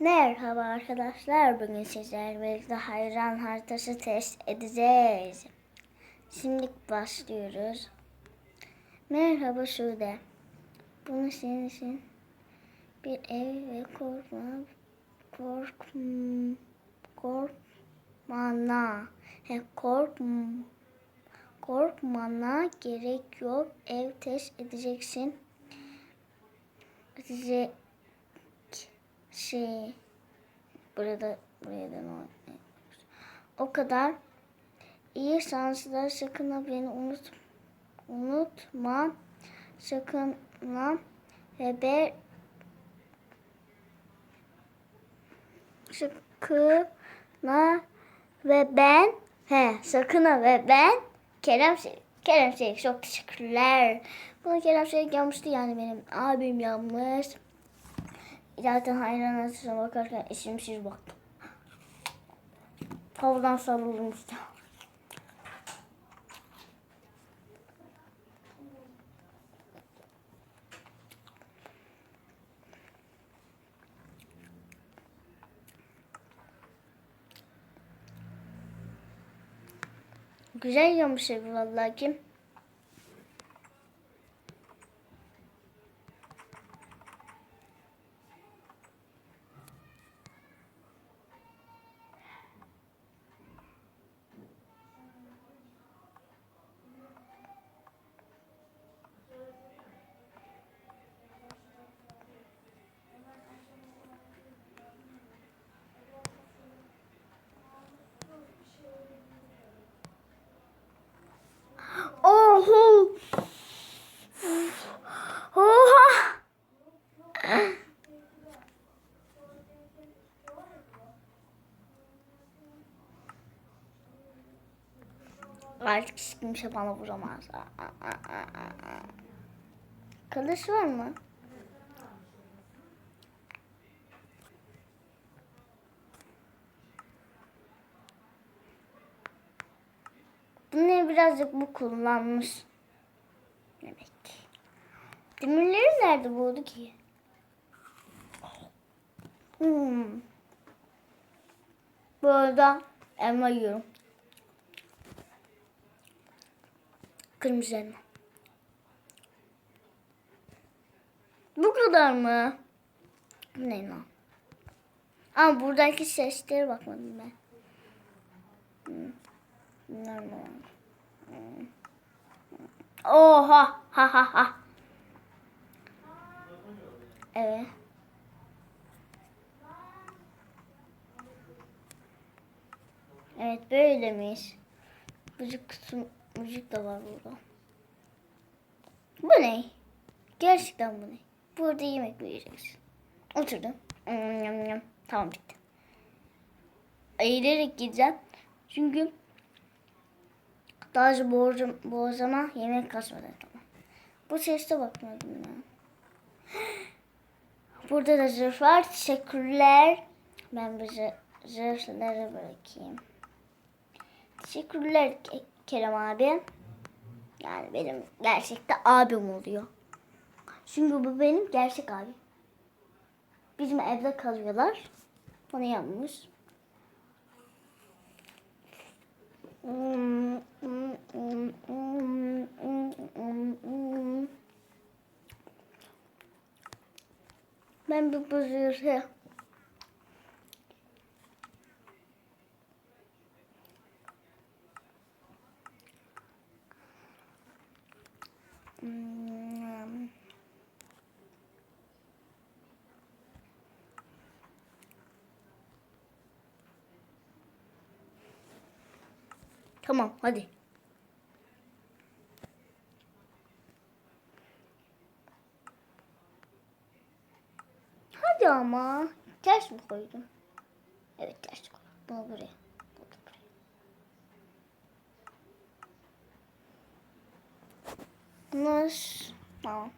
Merhaba arkadaşlar. Bugün sizlerle birlikte hayran haritası test edeceğiz. Şimdi başlıyoruz. Merhaba Sude. Bunu senin için bir ev ve korkma korkm korkmana he korkm korkmana gerek yok. Ev test edeceksin. Edecek şey burada buraya da o kadar iyi şanslar sakın beni unut unutma sakın ha ve ben sakın ve ben he sakın ve ben Kerem Çelik Kerem Çelik çok teşekkürler. Bunu Kerem Çelik yapmıştı yani benim abim yapmış. Zaten hayran arasına bakarken isimsiz baktım. Havadan sarıldım işte. Güzel yapmış evi vallahi kim? Artık hiç kimse bana vuramaz. Kılıç var mı? Bunu birazcık bu kullanmış. Demek ki. Demirleri nerede buldu ki? Hmm. Bu arada elma yiyorum. Kırmızı elma. Bu kadar mı? Bu ne lan? Ama buradaki seslere bakmadım ben. Oha! Ha ha ha. Evet. Evet böyle miyiz? Müzik kısım, müzik de var burada. Bu ne? Gerçekten bu ne? Burada yemek mi yiyeceksin? Oturdum. Yum, yum, yum. Tamam bitti. Eğilerek gideceğim. Çünkü daha boğazım, boğazıma yemek kaçmadı tamam. Bu seste bakmadım ya. Burada da zırh var. Teşekkürler. Ben bu zırh- zırhları bırakayım. Teşekkürler Kerem abi. Yani benim gerçekte abim oluyor. Çünkü bu benim gerçek abim. Bizim evde kalıyorlar. Bana yapmış. Ben bu zırhı Tamam hadi. Hadi ama. Ters mi koydum? Evet ters koydum. Bunu buraya. Nasıl? Tamam.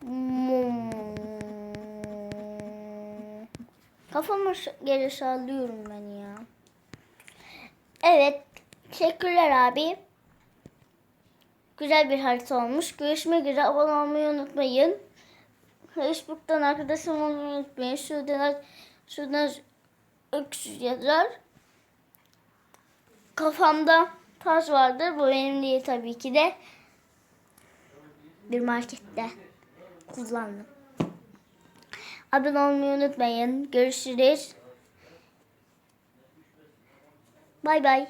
Hmm. Kafamı geri sallıyorum ben ya. Evet. Teşekkürler abi. Güzel bir harita olmuş. Görüşmek üzere. Abone olmayı unutmayın. Facebook'tan arkadaşım olmayı unutmayın. Şuradan, şuradan öksüz yazar. Kafamda taş vardır. Bu benim değil tabii ki de. Bir markette kullandım. Abone olmayı unutmayın. Görüşürüz. Bay bay.